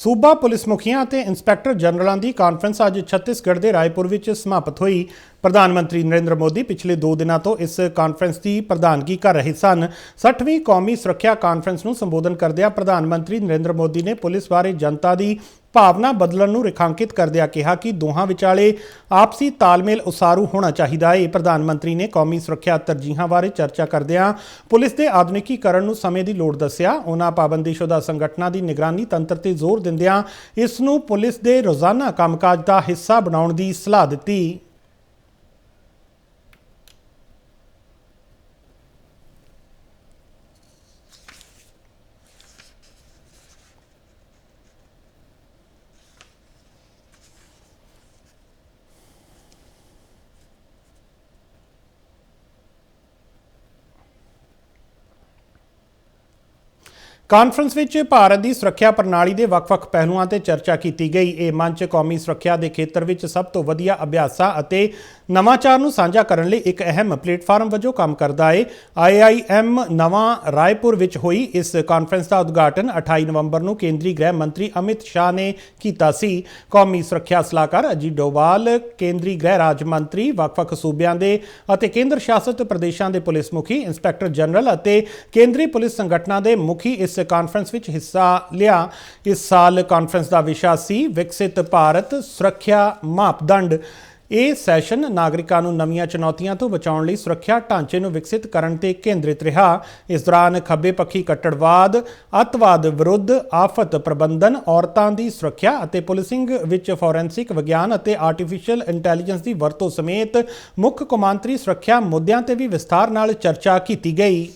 ਸੂਬਾ ਪੁਲਿਸ ਮੁਖੀਆਂ ਅਤੇ ਇੰਸਪੈਕਟਰ ਜਨਰਲਾਂ ਦੀ ਕਾਨਫਰੰਸ ਅੱਜ ਛੱਤੀਸਗੜ੍ਹ ਦੇ ਰਾਏਪੁਰ ਵਿੱਚ ਸਮਾਪਤ ਹੋਈ। ਪ੍ਰਧਾਨ ਮੰਤਰੀ ਨਰਿੰਦਰ ਮੋਦੀ ਪਿਛਲੇ 2 ਦਿਨਾਂ ਤੋਂ ਇਸ ਕਾਨਫਰੰਸ ਦੀ ਪ੍ਰਧਾਨਗੀ ਕਰ ਰਹੇ ਸਨ। 60ਵੀਂ ਕੌਮੀ ਸੁਰੱਖਿਆ ਕਾਨਫਰੰਸ ਨੂੰ ਸੰਬੋਧਨ ਕਰਦਿਆਂ ਪ੍ਰਧਾਨ ਮੰਤਰੀ ਨਰਿੰਦਰ ਮੋਦੀ ਨੇ ਪੁਲਿਸ ਬਾਰੇ ਜਨਤਾ ਦੀ ਭਾਵਨਾ ਬਦਲਣ ਨੂੰ ਰੇਖਾਂਕਿਤ ਕਰਦਿਆਂ ਕਿਹਾ ਕਿ ਦੋਹਾਂ ਵਿਚਾਲੇ ਆਪਸੀ ਤਾਲਮੇਲ ਉਸਾਰੂ ਹੋਣਾ ਚਾਹੀਦਾ ਹੈ। ਪ੍ਰਧਾਨ ਮੰਤਰੀ ਨੇ ਕੌਮੀ ਸੁਰੱਖਿਆ ਤਰਜੀਹਾਂ ਬਾਰੇ ਚਰਚਾ ਕਰਦਿਆਂ ਪੁਲਿਸ ਦੇ ਆਧੁਨਿਕੀਕਰਨ ਨੂੰ ਸਮੇਂ ਦੀ ਲੋੜ ਦੱਸਿਆ। ਉਹਨਾਂ ਪਾਬੰਦੀਸ਼ੁਦਾ ਸੰਗਠਨਾਂ ਦੀ ਨਿਗਰਾਨੀ ਤੰਤਰ ਤੇ ਜ਼ੋਰ ਦਿੰਦਿਆਂ ਇਸ ਨੂੰ ਪੁਲਿਸ ਦੇ ਰੋਜ਼ਾਨਾ ਕੰਮਕਾਜ ਦਾ ਹਿੱਸਾ ਬਣਾਉਣ ਦੀ ਸਲਾਹ ਦਿੱਤੀ। ਕਾਨਫਰੰਸ ਵਿੱਚ ਭਾਰਤ ਦੀ ਸੁਰੱਖਿਆ ਪ੍ਰਣਾਲੀ ਦੇ ਵੱਖ-ਵੱਖ ਪਹਿਲੂਆਂ ਤੇ ਚਰਚਾ ਕੀਤੀ ਗਈ। ਇਹ ਮੰਚ ਕੌਮੀ ਸੁਰੱਖਿਆ ਦੇ ਖੇਤਰ ਵਿੱਚ ਸਭ ਤੋਂ ਵਧੀਆ ਅਭਿਆਸਾਂ ਅਤੇ ਨਵਾਚਾਰ ਨੂੰ ਸਾਂਝਾ ਕਰਨ ਲਈ ਇੱਕ ਅਹਿਮ ਪਲੇਟਫਾਰਮ ਵਜੋਂ ਕੰਮ ਕਰਦਾ ਹੈ ਆਈਆਈਐਮ ਨਵਾਂ ਰਾਏਪੁਰ ਵਿੱਚ ਹੋਈ ਇਸ ਕਾਨਫਰੰਸ ਦਾ ਉਦਘਾਟਨ 28 ਨਵੰਬਰ ਨੂੰ ਕੇਂਦਰੀ ਗ੍ਰਹਿ ਮੰਤਰੀ ਅਮਿਤ ਸ਼ਾਹ ਨੇ ਕੀਤਾ ਸੀ। ਕੌਮੀ ਸੁਰੱਖਿਆ ਸਲਾਹਕਾਰ ਅਜੀਤ ਡੋਵਾਲ, ਕੇਂਦਰੀ ਗ੍ਰਹਿ ਰਾਜ ਮੰਤਰੀ ਵੱਖ-ਵੱਖ ਸੂਬਿਆਂ ਦੇ ਅਤੇ ਕੇਂਦਰ ਸ਼ਾਸਿਤ ਪ੍ਰਦੇਸ਼ਾਂ ਦੇ ਪੁਲਿਸ ਮੁਖੀ, ਇੰਸਪੈਕਟਰ ਜਨਰਲ ਅਤੇ ਕੇਂਦਰੀ ਪੁਲਿਸ ਸੰਗਠਨਾਂ ਦੇ ਮੁਖੀ ਇਸ ਇਸ ਕਾਨਫਰੰਸ ਵਿੱਚ ਹਿੱਸਾ ਲਿਆ। ਇਸ ਸਾਲ ਕਾਨਫਰੰਸ ਦਾ ਵਿਸ਼ਾ ਸੀ ਵਿਕਸਿਤ ਭਾਰਤ ਸੁਰੱਖਿਆ ਮਾਪਦੰਡ। ਇਹ ਸੈਸ਼ਨ ਨਾਗਰਿਕਾਂ ਨੂੰ ਨਵੀਆਂ ਚੁਣੌਤੀਆਂ ਤੋਂ ਬਚਾਉਣ ਲਈ ਸੁਰੱਖਿਆ ਢਾਂਚੇ ਨੂੰ ਵਿਕਸਿਤ ਕਰਨ ਤੇ ਕੇਂਦਰਿਤ ਰਿਹਾ। ਇਸ ਦੌਰਾਨ ਖੱਬੇ ਪੱਖੀ ਕੱਟੜਵਾਦ, ਅੱਤਵਾਦ ਵਿਰੁੱਧ ਆਫਤ ਪ੍ਰਬੰਧਨ, ਔਰਤਾਂ ਦੀ ਸੁਰੱਖਿਆ ਅਤੇ ਪੁਲਿਸਿੰਗ ਵਿੱਚ ਫੋਰੈਂਸਿਕ ਵਿਗਿਆਨ ਅਤੇ ਆਰਟੀਫੀਸ਼ੀਅਲ ਇੰਟੈਲੀਜੈਂਸ ਦੀ ਵਰਤੋਂ ਸਮੇਤ ਮੁੱਖ ਕੌਮਾਂਤਰੀ ਸੁਰੱਖਿਆ ਮੁੱਦਿਆਂ ਤੇ ਵੀ ਵਿਸਥਾਰ ਨਾਲ ਚਰਚਾ ਕੀਤੀ ਗਈ।